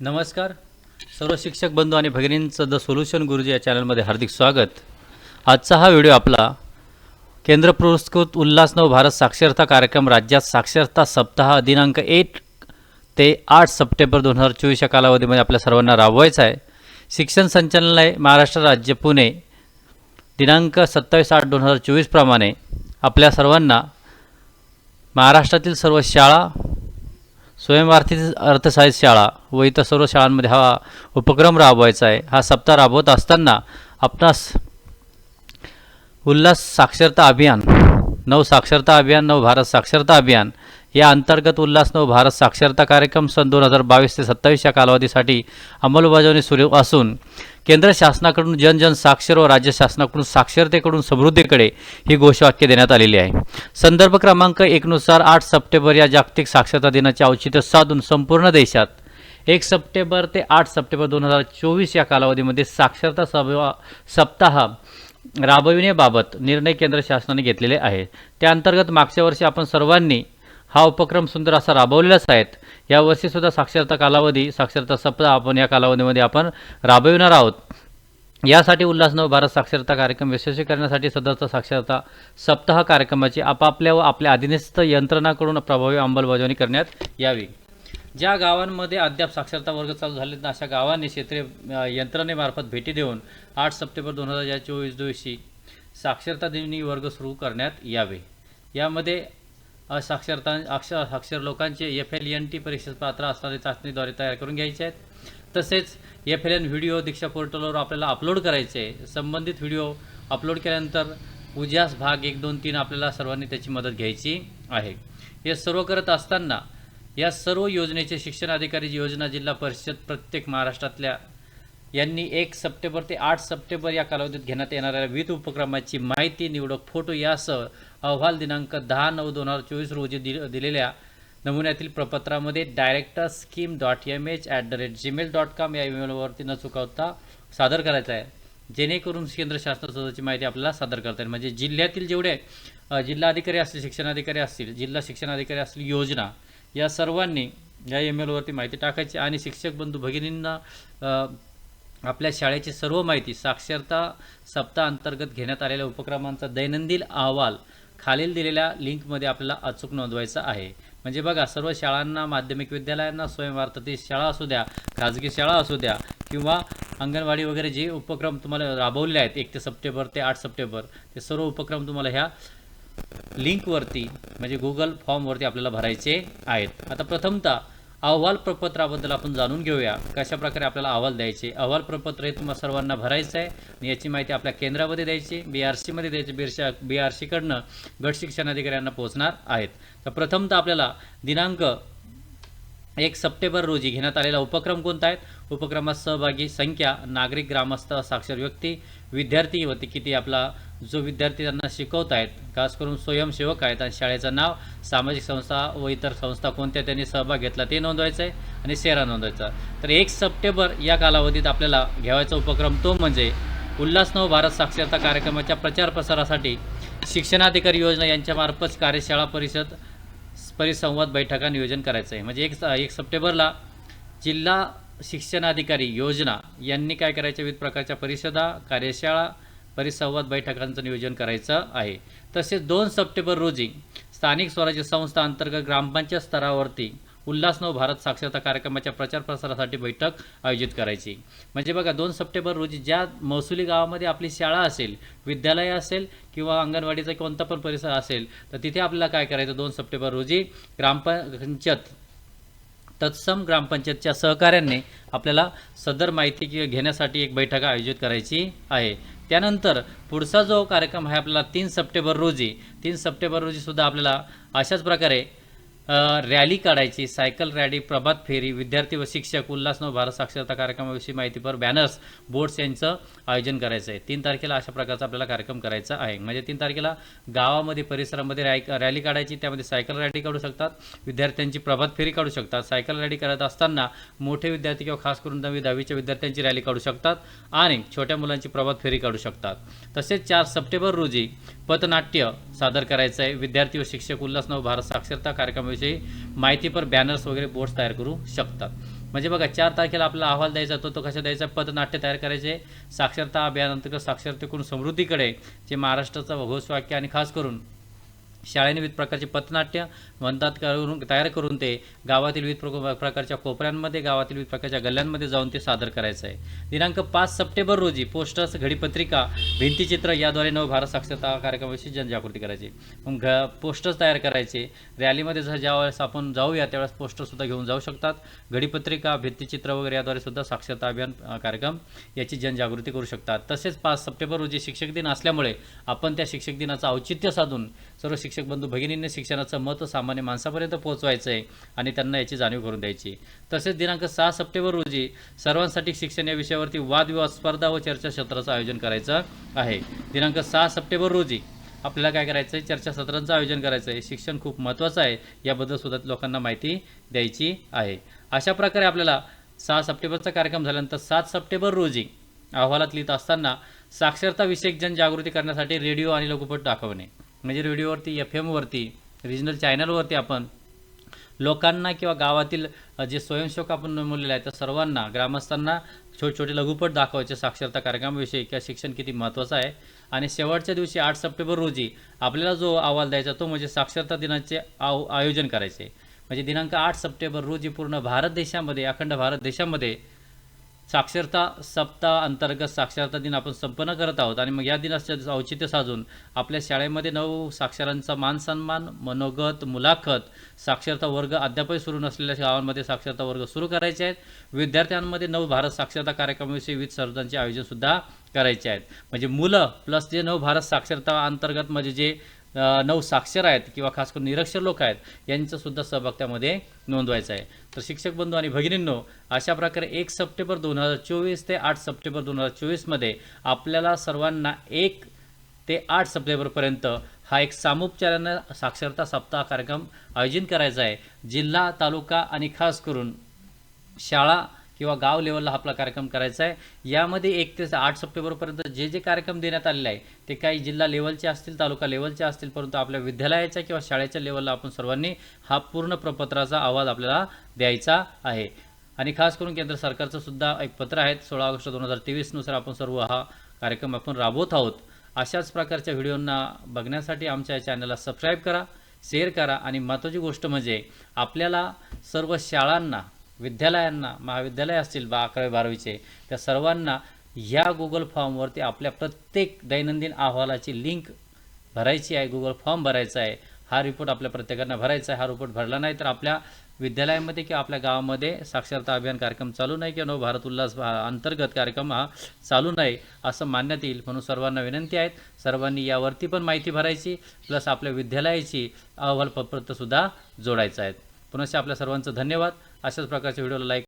नमस्कार. सर्व शिक्षक बंधू आणि भगिनींचं द सोल्युशन गुरुजी या चॅनलमध्ये हार्दिक स्वागत. आजचा हा व्हिडिओ आपला केंद्र पुरस्कृत उल्हासनव भारत साक्षरता कार्यक्रम राज्यात साक्षरता सप्ताह दिनांक एक ते आठ सप्टेंबर दोन हजार चोवीस या कालावधीमध्ये आपल्या सर्वांना राबवायचा आहे. शिक्षण संचालनालय महाराष्ट्र राज्य पुणे दिनांक सत्तावीस आठ दोन हजार चोवीसप्रमाणे आपल्या सर्वांना महाराष्ट्रातील सर्व शाळा स्वयंआर्थित अर्थसाहित्य शाळा व इतर सर्व शाळांमध्ये हा उपक्रम राबवायचा आहे. हा सप्ताह राबवत असताना आपणास उल्हास साक्षरता अभियान नव साक्षरता अभियान नव भारत साक्षरता अभियान या अंतर्गत उल्हासनव भारत साक्षरता कार्यक्रम सन दोन हजार बावीस ते सत्तावीस या कालावधीसाठी अंमलबजावणी सुरू असून केंद्र शासनाकडून जनजन साक्षर व राज्य शासनाकडून साक्षरतेकडून समृद्धीकडे ही घोषवाक्य देण्यात आलेली आहे. संदर्भ क्रमांक एकनुसार आठ सप्टेंबर या जागतिक साक्षरता दिनाचे औचित्य साधून संपूर्ण देशात एक सप्टेंबर ते आठ सप्टेंबर दोन हजार चोवीस या कालावधीमध्ये साक्षरता सभा सप्ताह राबविण्याबाबत निर्णय केंद्र शासनाने घेतलेले आहे. त्या अंतर्गत मागच्या वर्षी आपण सर्वांनी हा उपक्रम सुंदर असा राबवलेलाच आहेत. यावर्षीसुद्धा साक्षरता कालावधी साक्षरता सप्ताह आपण या कालावधीमध्ये आपण राबविणार आहोत. यासाठी उल्हासनव भारत साक्षरता कार्यक्रम यशस्वी करण्यासाठी सदरचा साक्षरता सप्ताह कार्यक्रमाची आपापल्या व आपल्या अधीनस्थ यंत्रणाकडून प्रभावी अंमलबजावणी करण्यात यावी. ज्या गावांमध्ये अद्याप साक्षरता वर्ग चालू झाले ना अशा गावांनी क्षेत्रीय यंत्रणेमार्फत भेटी देऊन आठ सप्टेंबर दोन हजार चोवीस दिवशी साक्षरता दिनी वर्ग सुरू करण्यात यावे. यामध्ये असाक्षरता अक्षर साक्षर लोकांचे एफ एल एन टी परीक्षेस पात्र असणारे चाचणीद्वारे तयार करून घ्यायचे आहेत. तसेच F L N video Diksha पोर्टलवर आपल्याला अपलोड करायचे संबंधित व्हिडिओ अपलोड केल्यानंतर उद्यास भाग एक दोन तीन आपल्याला सर्वांनी त्याची मदत घ्यायची आहे. हे सर्व करत असताना या सर्व योजनेचे शिक्षण अधिकारी योजना जिल्हा परिषद प्रत्येक महाराष्ट्रातल्या यांनी एक सप्टेंबर ते आठ सप्टेंबर या कालावधीत घेण्यात येणाऱ्या विविध उपक्रमाची माहिती निवडक फोटो यासह अहवाल दिनांक दहा नऊ दोन हजार चोवीस रोजी दिल दिलेल्या नमुन्यातील प्रपत्रामध्ये director scheme dot M H at the rate Gmail dot com या ईमेलवरती न चुकवता सादर करायचा आहे. जेणेकरून केंद्र शासनाची माहिती आपल्याला सादर करता येईल. म्हणजे जिल्ह्यातील जेवढे जिल्हा जिल्हाधिकारी असतील शिक्षणाधिकारी असतील जिल्हा शिक्षणाधिकारी असतील योजना या सर्वांनी या ईमेलवरती माहिती टाकायची आणि शिक्षक बंधू भगिनींना आपल्या शाळेची सर्व माहिती साक्षरता सप्ताह अंतर्गत घेण्यात आलेल्या उपक्रमांचा दैनंदिन अहवाल खालील दिलेल्या लिंकमध्ये आपल्याला अचूक नोंदवायचा आहे. म्हणजे बघा सर्व शाळांना माध्यमिक विद्यालयांना स्वयंवार्थती शाळा असू द्या खाजगी शाळा असू द्या किंवा अंगणवाडी वगैरे जे उपक्रम तुम्हाला राबवले आहेत एक ते सप्टेंबर ते आठ सप्टेंबर ते सर्व उपक्रम तुम्हाला ह्या लिंकवरती म्हणजे गुगल फॉर्मवरती आपल्याला भरायचे आहेत. आता प्रथमतः अहवाल प्रपत्राबद्दल आपण जाणून घेऊया. कशाप्रकारे आपल्याला अहवाल द्यायचे? अहवाल प्रपत्र हे तुम्हाला सर्वांना भरायचं आहे आणि याची माहिती आपल्या केंद्रामध्ये द्यायची. बी आर सीमध्ये द्यायची. बीरशा बी आर सीकडनं गट शिक्षण अधिकाऱ्यांना पोहोचणार आहेत. तर प्रथमतः आपल्याला दिनांक एक सप्टेंबर रोजी घेण्यात आलेला उपक्रम कोणता आहे? उपक्रमात सहभागी संख्या नागरिक ग्रामस्थ साक्षर व्यक्ती विद्यार्थी होते ते किती आपला जो विद्यार्थी त्यांना शिकवत आहेत खास करून स्वयंसेवक आहेत आणि शाळेचं नाव सामाजिक संस्था व इतर संस्था कोणत्या त्यांनी सहभाग घेतला ते नोंदवायचं आहे आणि सेरा नोंदवायचा. तर एक सप्टेंबर या कालावधीत आपल्याला घ्यावायचा उपक्रम तो म्हणजे उल्हासनव भारत साक्षरता कार्यक्रमाच्या प्रचार प्रसारासाठी शिक्षणाधिकारी योजना यांच्यामार्फत कार्यशाळा परिषद परिसंवाद बैठका नियोजन करायचं आहे म्हणजे एक एक सप्टेंबरला जिल्हा शिक्षणाधिकारी योजना यांनी काय करायच्या विविध प्रकारच्या परिषदा कार्यशाळा परिसंवाद बैठकांचं नियोजन करायचं आहे. तसेच दोन सप्टेंबर रोजी स्थानिक स्वराज्य संस्था अंतर्गत ग्रामपंचायत स्तरावरती उल्हासनव भारत साक्षरता कार्यक्रमाच्या प्रचार प्रसारासाठी बैठक आयोजित करायची. म्हणजे बघा दोन सप्टेंबर रोजी ज्या महसुली गावामध्ये आपली शाळा असेल विद्यालय असेल किंवा अंगणवाडीचा कोणता पण परिसर असेल तर तिथे आपल्याला काय करायचं? दोन सप्टेंबर रोजी ग्रामपंचायत तत्सम ग्रामपंचायतच्या सहकार्याने आपल्याला सदर माहिती घेण्यासाठी एक बैठक आयोजित करायची आहे. त्यानंतर पुढचा जो कार्यक्रम आहे आपल्याला तीन सप्टेंबर रोजी तीन सप्टेंबर रोजीसुद्धा आपल्याला अशाच प्रकारे रॅली काढायची सायकल रॅली प्रभात फेरी विद्यार्थी व शिक्षक उल्हासनव भारत साक्षरता कार्यक्रमाविषयी माहितीपर बॅनर्स बोर्ड्स यांचं आयोजन करायचं आहे. तीन तारखेला अशा प्रकारचा आपल्याला कार्यक्रम करायचा आहे. म्हणजे तीन तारखेला गावामध्ये परिसरामध्ये रॅ रॅली काढायची त्यामध्ये सायकल रॅली काढू शकतात विद्यार्थ्यांची प्रभात फेरी काढू शकतात सायकल रॅली करत असताना मोठे विद्यार्थी किंवा खास करून नववी दहावीच्या विद्यार्थ्यांची रॅली काढू शकतात आणि छोट्या मुलांची प्रभात फेरी काढू शकतात. तसेच चार सप्टेंबर रोजी पथनाट्य सादर करायचं आहे. विद्यार्थी व शिक्षक उल्हासनव भारत साक्षरता कार्यक्रमाविषयी माहितीपर बॅनर्स वगैरे बोर्ड्स तयार करू शकतात. म्हणजे बघा चार तारखेला आपला अहवाल द्यायचा तो तो कशा द्यायचा? पदनाट्य तयार करायचे साक्षरता अभियानांतर्गत साक्षरतेकडून समृद्धीकडे जे महाराष्ट्राचं घोषवाक्य आणि खास करून शाळेने विविध प्रकारचे पथनाट्य वंदात करून तयार करून ते गावातील विविध प्र- प्रकारच्या कोपऱ्यांमध्ये गावातील विविध प्रकारच्या गल्ल्यांमध्ये जाऊन ते सादर करायचं आहे. दिनांक पाच सप्टेंबर रोजी पोस्टर्स घडीपत्रिका भिंतीचित्र याद्वारे नव भारत साक्षरता कार्यक्रमाविषयी जनजागृती करायची. मग घ पोस्टर्स तयार करायचे. रॅलीमध्ये जर ज्यावेळेस आपण जाऊया त्यावेळेस पोस्टरसुद्धा घेऊन जाऊ शकतात. घडीपत्रिका भित्तीचित्र वगैरे याद्वारे सुद्धा साक्षरता अभियान कार्यक्रम याची जनजागृती करू शकतात. तसेच पाच सप्टेंबर रोजी शिक्षक दिन असल्यामुळे आपण त्या शिक्षक दिनाचं औचित्य साधून सर्व शिक्षक बंधू भगिनींनी शिक्षणाचं महत्त्व सामान्य माणसापर्यंत पोहोचवायचं आहे आणि त्यांना याची जाणीव करून द्यायची. तसेच दिनांक सहा सप्टेंबर रोजी सर्वांसाठी शिक्षण या विषयावरती वादविवाद स्पर्धा व चर्चासत्राचं आयोजन करायचं आहे. दिनांक सहा सप्टेंबर रोजी आपल्याला काय करायचं आहे चर्चासत्रांचं आयोजन करायचं आहे शिक्षण खूप महत्त्वाचं आहे. याबद्दल सुद्धा लोकांना माहिती द्यायची आहे. अशा प्रकारे आपल्याला सहा सप्टेंबरचा कार्यक्रम झाल्यानंतर सात सप्टेंबर रोजी अहवालात लिहित असताना साक्षरता विषयक जनजागृती करण्यासाठी रेडिओ आणि लघुपट दाखवणे. म्हणजे रेडिओवरती एफ एमवरती रिजनल चॅनलवरती आपण लोकांना किंवा गावातील जे स्वयंसेवक आपण नमवलेले आहेत त्या सर्वांना ग्रामस्थांना छोटे छोटे लघुपट दाखवायचे साक्षरता कार्यक्रमाविषयी किंवा शिक्षण किती महत्त्वाचं आहे. आणि शेवटच्या दिवशी आठ सप्टेंबर रोजी आपल्याला जो अहवाल द्यायचा तो म्हणजे साक्षरता दिनाचे आव आयोजन करायचे. म्हणजे दिनांक आठ सप्टेंबर रोजी पूर्ण भारत देशामध्ये अखंड भारत देशामध्ये साक्षरता सप्ताह अंतर्गत साक्षरता दिन आपण संपन्न करत आहोत आणि मग या दिनाचं औचित्य साधून आपल्या शाळेमध्ये नऊ साक्षरांचा मान सन्मान मनोगत मुलाखत साक्षरता वर्ग अद्यापही सुरू नसलेल्या गावांमध्ये साक्षरता वर्ग सुरू करायचे आहेत. विद्यार्थ्यांमध्ये नव भारत साक्षरता कार्यक्रमाविषयी विविध स्पर्धांचे आयोजनसुद्धा करायचे आहेत. म्हणजे मुलं प्लस जे नव भारत साक्षरता अंतर्गत म्हणजे जे नऊ साक्षर आहेत किंवा खास करून निरक्षर लोक आहेत यांचासुद्धा सहभाग त्यामध्ये नोंदवायचा आहे. तर शिक्षक बंधू आणि भगिनींनो अशा प्रकारे एक सप्टेंबर दोन हजार चोवीस ते आठ सप्टेंबर दोन हजार चोवीसमध्ये आपल्याला सर्वांना एक ते आठ सप्टेंबरपर्यंत हा एक सामुपचारानं साक्षरता सप्ताह कार्यक्रम आयोजित करायचा आहे. जिल्हा तालुका आणि खास करून शाळा किंवा गाव लेवलला आपला कार्यक्रम करायचा आहे. यामध्ये एक ते आठ सप्टेंबरपर्यंत जे जे कार्यक्रम देण्यात आलेले आहे ते काही जिल्हा लेवलचे असतील तालुका लेवलचे असतील परंतु आपल्या विद्यालयाच्या किंवा शाळेच्या लेवलला आपण सर्वांनी हा पूर्ण प्रपत्राचा आवाज आपल्याला द्यायचा आहे. आणि खास करून केंद्र सरकारचं सुद्धा एक पत्र आहे सोळा ऑगस्ट दोन हजार तेवीसनुसार आपण सर्व हा कार्यक्रम आपण राबवत आहोत. अशाच प्रकारच्या व्हिडिओंना बघण्यासाठी आमच्या चॅनलला सबस्क्राईब करा शेअर करा आणि महत्त्वाची गोष्ट म्हणजे आपल्याला सर्व शाळांना विद्यालयांना महाविद्यालय असतील बा अकरावी बारावीचे त्या सर्वांना या गुगल फॉर्मवरती आपल्या प्रत्येक दैनंदिन अहवालाची लिंक भरायची आहे. गुगल फॉर्म भरायचा आहे. हा रिपोर्ट आपल्या प्रत्येकांना भरायचा आहे. हा रिपोर्ट भरला नाही तर आपल्या विद्यालयामध्ये किंवा आपल्या गावामध्ये साक्षरता अभियान कार्यक्रम चालू नाही किंवा नव भारत उल्हास अंतर्गत कार्यक्रम हा चालू नाही असं मानण्यात येईल. म्हणून सर्वांना विनंती आहेत. सर्वांनी यावरती पण माहिती भरायची प्लस आपल्या विद्यालयाची अहवाल सुद्धा जोडायचा आहे. पुनश्च आपल्या सर्वांचं धन्यवाद. अशाच प्रकारच्या व्हिडिओला लाईक